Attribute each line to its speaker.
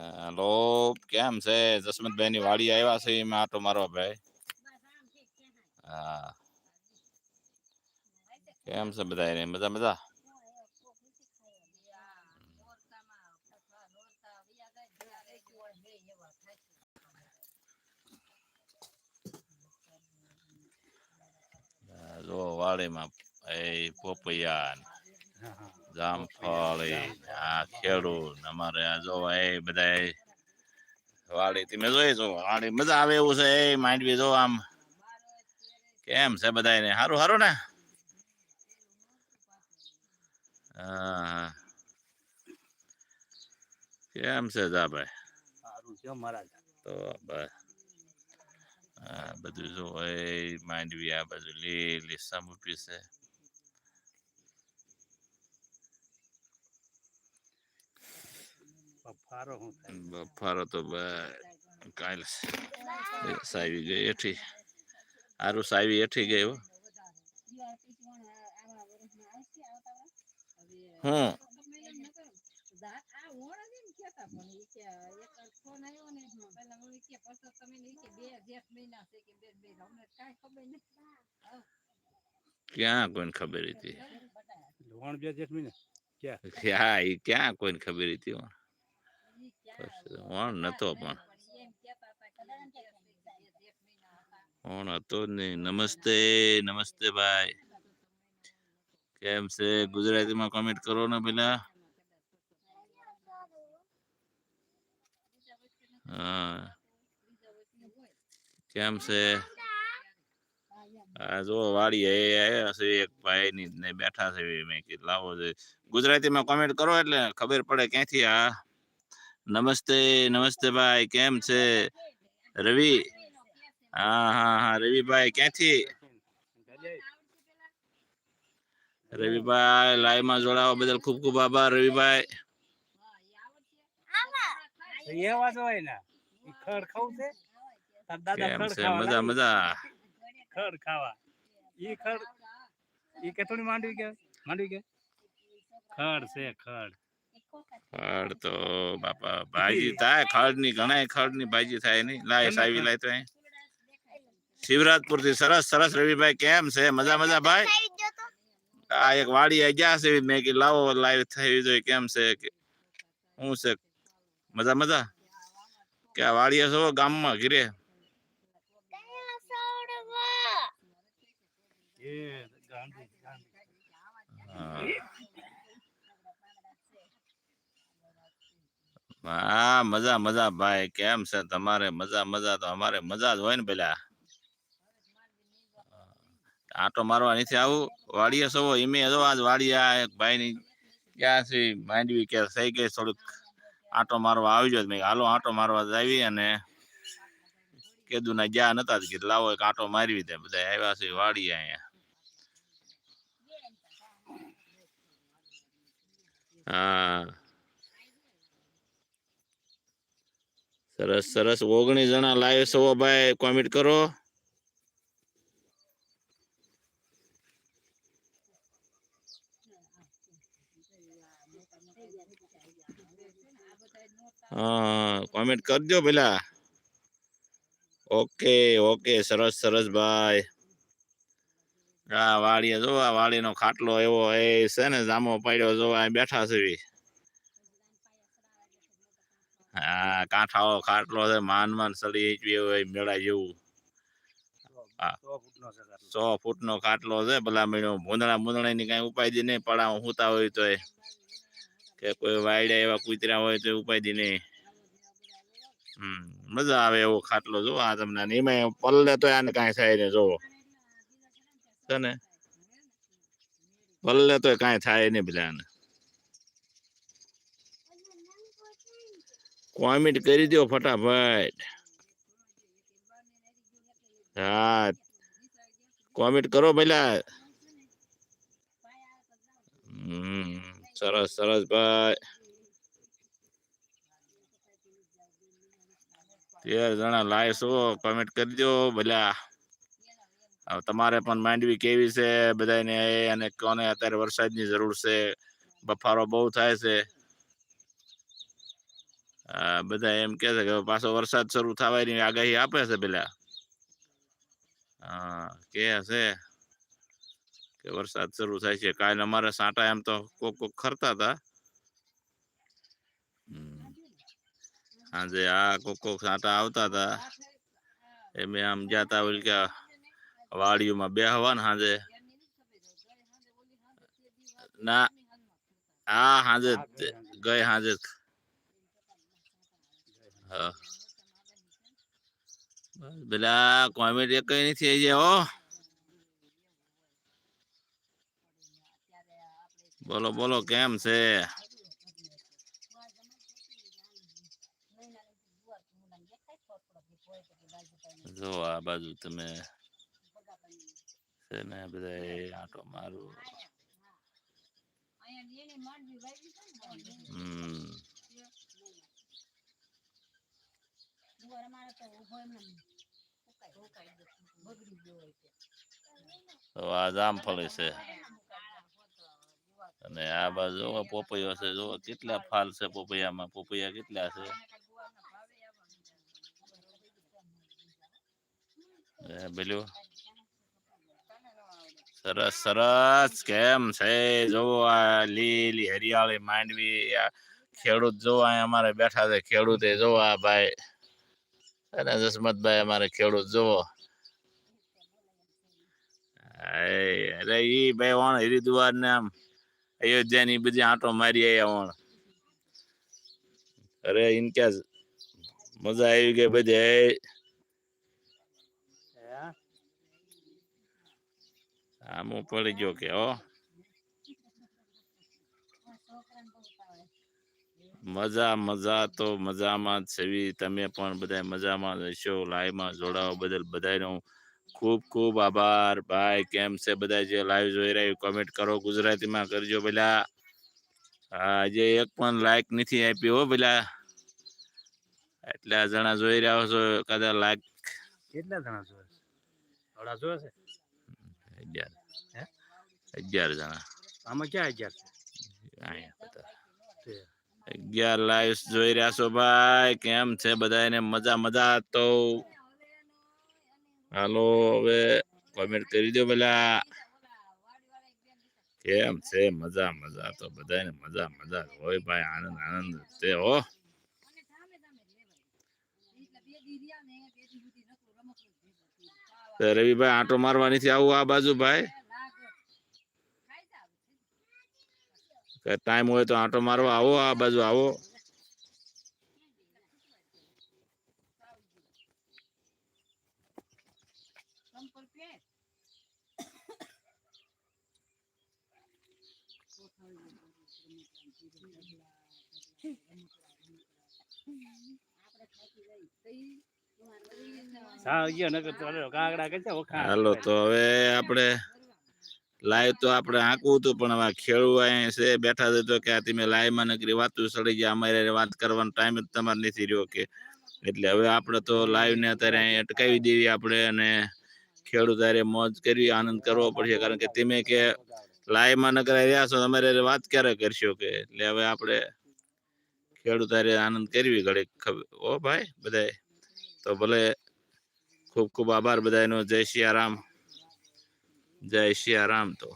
Speaker 1: Hello, કેમ છે? જસમતભાઈ ની વાડી આવ્યા છે, એમાં આટો મારો ભાઈ. હા. કેમ છે બધા એને મજા? મજા જો વાડીમાં, એ પોપૈયા જામફળ આ ખેડૂત અમારે આ જો એ બધા વાડી તમે જોઈ જો વાડી મજા આવે એવું છે એ માંડવી જો આમ કેમ છે બધાને સારું સારું ને હા. કેમ છે જાભાઈ
Speaker 2: સારું છે મહારાજ
Speaker 1: તો બસ બધું જો એ માંડવી આ બધું લીલી સમૂપી છે
Speaker 2: બફારો હું
Speaker 1: બફારો તો કાલ સાવી ગઈ એઠી. હારું સાવી એઠી ગઈ હો. હું ક્યાં કોઈને ખબર હતી? ક્યાં? કોઈને ખબર હતી. ઓણ નતો પણ ઓણ હતો જ નહીં નમસ્તે નમસ્તે ભાઈ કેમ છે ગુજરાતીમાં કોમેન્ટ કરો ને પેલા હા કેમ છે આ જો વાડી એ આયા છે એક ભાઈ ની ને બેઠા છે મેં કીધું લાવો છે ગુજરાતીમાં કોમેન્ટ કરો એટલે ખબર પડે ક્યાંથી આ નમસ્તે નમસ્તે ભાઈ કેમ છે? રવિ? હા હા હા રવિભાઈ ક્યાંથી? રવિભાઈ લાઈવમાં જોડાવા બદલ ખૂબ ખૂબ આભાર રવિભાઈ. મજા મજા.
Speaker 2: ખડ ખાવા. ઈ ખડ ઈ કે માંડવી કે માંડવી કે ખડ છે ખડ.
Speaker 1: ખડ તો બાપા ભાજી થાય ખડની ઘણા ખડની ભાજી થાય નહીં લાય સાવી લાય તો અહીં. શિવરાજપુરથી સરસ સરસ રવિભાઈ કેમ છે? મજા મજા ભાઈ? આ એક વાડી આઈ ગયા છે મેં કીધું લાવો લાઈવ થઈ જોઈએ કેમ છે? કે શું છે? મજા મજા? કે આ વાડીએ છો ગામમાં ઘીરે?
Speaker 2: એ ગાંધી ગાંધી.
Speaker 1: હા. હા, મજા મજા ભાઈ, કેમ છે તમારે? મજા મજા, તો અમારે મજા જ હોય ને પેલા. આટો મારવા નથી આવું વાડીએ સવો ઈમે જો આજ વાડીયા એક ભાઈ ની ક્યાં છે, માંડવી કે થઈ ગઈ થોડુંક. આટો મારવા આવી જાય મેં હાલો, આટો મારવા આવી અને કીધું ના ગયા નતા કીધું, લાવો એક આટો મારવી દે. બધા આવ્યા છે વાડીએ અહીંયા. હા. સરસ સરસ. ઓગણીસ જણા લાઈવ છો ભાઈ. કોમેન્ટ કરો. હા કોમેન્ટ કરજો પેલા. Okay okay. સરસ સરસ ભાઈ. આ વાડીએ જો, આ વાડીનો ખાટલો એવો એ છે ને, જામો પાડ્યો જો આ બેઠા છે. હા કાંઠાઓ ખાટલો છે માન માન સળી ગયો હોય મેળા જેવું.
Speaker 2: સો ફૂટનો ખાટલો.
Speaker 1: ફૂટ નો ખાટલો છે ભલા મેળો ભૂંદણા ભૂંદડા ની કઈ ઉપાધિ નહીં પડા હુતા હોય તો કે કોઈ વાયડા એવા કૂતરા હોય તો ઉપાધિ નહીં. હમ મજા આવે એવો ખાટલો જો આ તમને એમાં પલ્લે તો આને કાંઈ થાય ને જોવો. છે ને? પલ્લે તો કાંઈ થાય નહીં પેલા કોમેન્ટ કરી દો ફટાફટ. હા. કોમેન્ટ કરો પેલા સરસ સરસ ભાઈ. તેર જણા લાઈવ છો કોમેન્ટ કરી દો ભલા. તમારે પણ માંડવી કેવી છે બધાને અને કોને અત્યારે વરસાદની જરૂર છે, બફારો બહુ થાય છે. બધા એમ કે છે કે પાછો વરસાદ શરૂ થવાની આગાહી આપે છે પેલા. હા, કે છે કે વરસાદ શરૂ થાય છે. કાલે અમારે સાંટા એમ તો કોક કોક ખરતા હતા. સાંજે આ કોક કોક સાંટા આવતા હતા. એમ આમ જાતા હોય કે વાડીઓમાં બેહવા ને સાંજે. ના હા સાંજે ગઈ સાંજે. હા. પેલા કોમેડી કઈ નથી આવી જાય હો. બોલો બોલો, કેમ છે? જો આ બાજુ તમે છે ને બધા આટો મારું. હમ. તો આ જામફળી છે. અને આ બાજુ પોપૈયો છે જોવો કેટલા ફાલ છે પોપૈયામાં. પોપૈયા કેટલા છે? એ પેલું સરસ સરસ. કેમ છે? જોવો આ લીલી હરિયાળી માંડવી ખેડૂત જોવો અહીંયા અમારે બેઠા છે ખેડૂતે જોવા આ ભાઈ. અને જસમતભાઈ અમારે ખેડૂત જોવો હાય, અરે ઈ ભાઈ વણ હરિદ્વાર ને આમ અયોધ્યા ની બધી આંટો મારી આવ્યા વણ અરે ઇનકે મજા આવી ગઈ બધી આમ પડી ગયો કે હો. મજા મજા તો મજામાં છવી. તમે પણ બધા મજામાં રહેશો હશો લાઈવમાં જોડાવા બદલ બધાનો ખૂબ ખૂબ આભાર. ભાઈ કેમ છે બધા જે લાઈવ જોઈ રહ્યા? કોમેન્ટ કરો ગુજરાતીમાં કરજો પેલા. હા જે એક પણ લાઈક નથી આપી હો પેલા. એટલા જણા જોઈ રહ્યા છો કદાચ લાઈક
Speaker 2: કેટલા જણા જોવે છે? થોડા જોવે છે?
Speaker 1: અગિયાર.
Speaker 2: હે?
Speaker 1: અગિયાર જણા.
Speaker 2: આમાં ક્યાં અગિયાર
Speaker 1: અહીંયા
Speaker 2: છે
Speaker 1: અગિયાર લાઈવ જોઈ રહ્યા છો ભાઈ. કેમ છે બધાને મજા મજા તો. હાલો, હવે કોમેન્ટ કરી દો પેલા. કેમ છે? મજા મજા તો બધાને મજા મજા હોય ભાઈ. આનંદ આનંદ તે હો. રવિભાઈ આંટો મારવા નથી આવું આ બાજુ ભાઈ? ટાઈમ હોય તો આંટો મારવા આવો આ બાજુ આવો.
Speaker 2: હાલો
Speaker 1: તો હવે આપણે લાઈવ તો આપણે આંકવું હતું, પણ હવે ખેડવા છે, બેઠા છે તો કે આ તમે લાઈવમાં નકરી વાતું સડી ગયા, અમારે વાત કરવાનો ટાઈમ જ તમારે નથી રહ્યો કે. એટલે હવે આપણે તો લાઈવને અત્યારે અહીં અટકાવી દેવી આપણે અને ખેડૂત હારે મોજ કરવી, આનંદ કરવો પડશે, કારણ કે તમે કે લાઈવમાં નકરા રહ્યા છો તમારે વાત ક્યારે કરશો કે? એટલે હવે આપણે ખેડૂત હારે આનંદ કરવી ઘડીક ઓ ભાઈ બધાય, તો ભલે ખૂબ ખૂબ આભાર બધાનો જય સિયારામ જય સિયારામ તો.